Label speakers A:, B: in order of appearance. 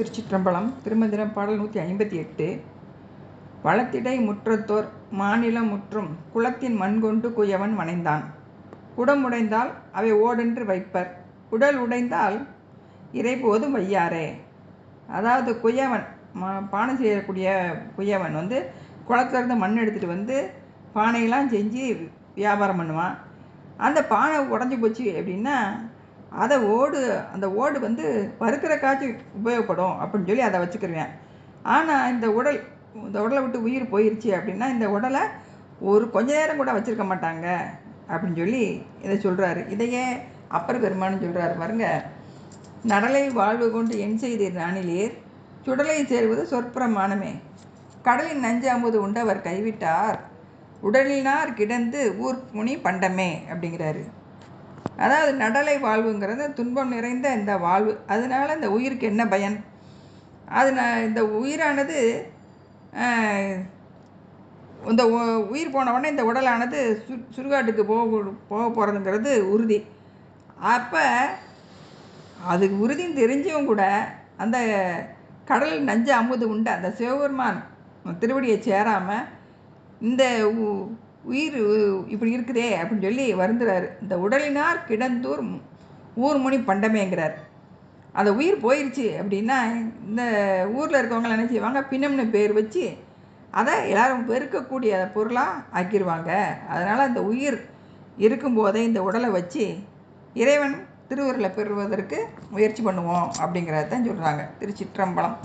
A: திருச்சிற்றம்பலம் திருமந்திரம் பாடல் நூற்றி ஐம்பத்தி எட்டு வளத்திடை முற்றத்தோர் மாநிலம் முற்றும் குளத்தின் மண் கொண்டு குயவன் வனைந்தான் குடம் உடைந்தால் அவை ஓடென்று வைப்பர். உடல் உடைந்தால் இறைபோதும் வையாரே. அதாவது குயவன் மா பானை செய்யக்கூடிய குயவன் வந்து குளத்துலேருந்து மண் எடுத்துகிட்டு வந்து பானையெல்லாம் செஞ்சு வியாபாரம் பண்ணுவான். அந்த பானை உடஞ்சி போச்சு அப்படின்னா அதை ஓடு அந்த ஓடு வந்து வறுக்கிறக்காச்சு உபயோகப்படும் அப்படின்னு சொல்லி அதை வச்சுக்கிருவேன். ஆனால் இந்த உடல் இந்த உடலை விட்டு உயிர் போயிடுச்சு அப்படின்னா இந்த உடலை ஒரு கொஞ்ச நேரம் கூட வச்சுருக்க மாட்டாங்க அப்படின்னு சொல்லி இதை சொல்கிறாரு இதையே அப்பர் பெருமான்னு சொல்கிறாரு பாருங்க. நடலை வாழ்வு கொண்டு என் செய்தீர் நானிலேர் சுடலை சேர்வது சொற்பிரமாணமே கடலின் நஞ்சாம்பது உண்டவர் கைவிட்டார். உடலினார் கிடந்து ஊர் முனி பண்டமே அப்படிங்கிறாரு. அதாவது நடலை வாழ்வுங்கிறது துன்பம் நிறைந்த இந்த வாழ்வு. அதனால் இந்த உயிருக்கு என்ன பயன்? அது இந்த உயிரானது இந்த உயிர் போன உடனே இந்த உடலானது சு சுடுகாட்டுக்கு போக போக போகிறதுங்கிறது உறுதி. அப்போ அது உறுதின்னு தெரிஞ்சவும் கூட அந்த கடல் நஞ்சு அமுது உண்டு. அந்த சிவபெருமான் திருவடியை சேராமல் இந்த உ- உயிர் இப்படி இருக்குதே அப்படின்னு சொல்லி வருந்துறாரு. இந்த உடலினார் கிடந்தூர் ஊர்முனி பண்டமேங்கிறார். அந்த உயிர் போயிடுச்சு அப்படின்னா இந்த ஊரில் இருக்கவங்க என்ன செய்வாங்க? பின்னம்னு பேர் வச்சு அதை எல்லாரும் பெருக்கக்கூடிய பொருளாக ஆக்கிடுவாங்க அதனால் இந்த உயிர் இருக்கும்போதே இந்த உடலை வச்சு இறைவன் திருவுருளை பெறுவதற்கு முயற்சி பண்ணுவோம் அப்படிங்கிறத தான் சொல்கிறாங்க திருச்சிற்றம்பலம்.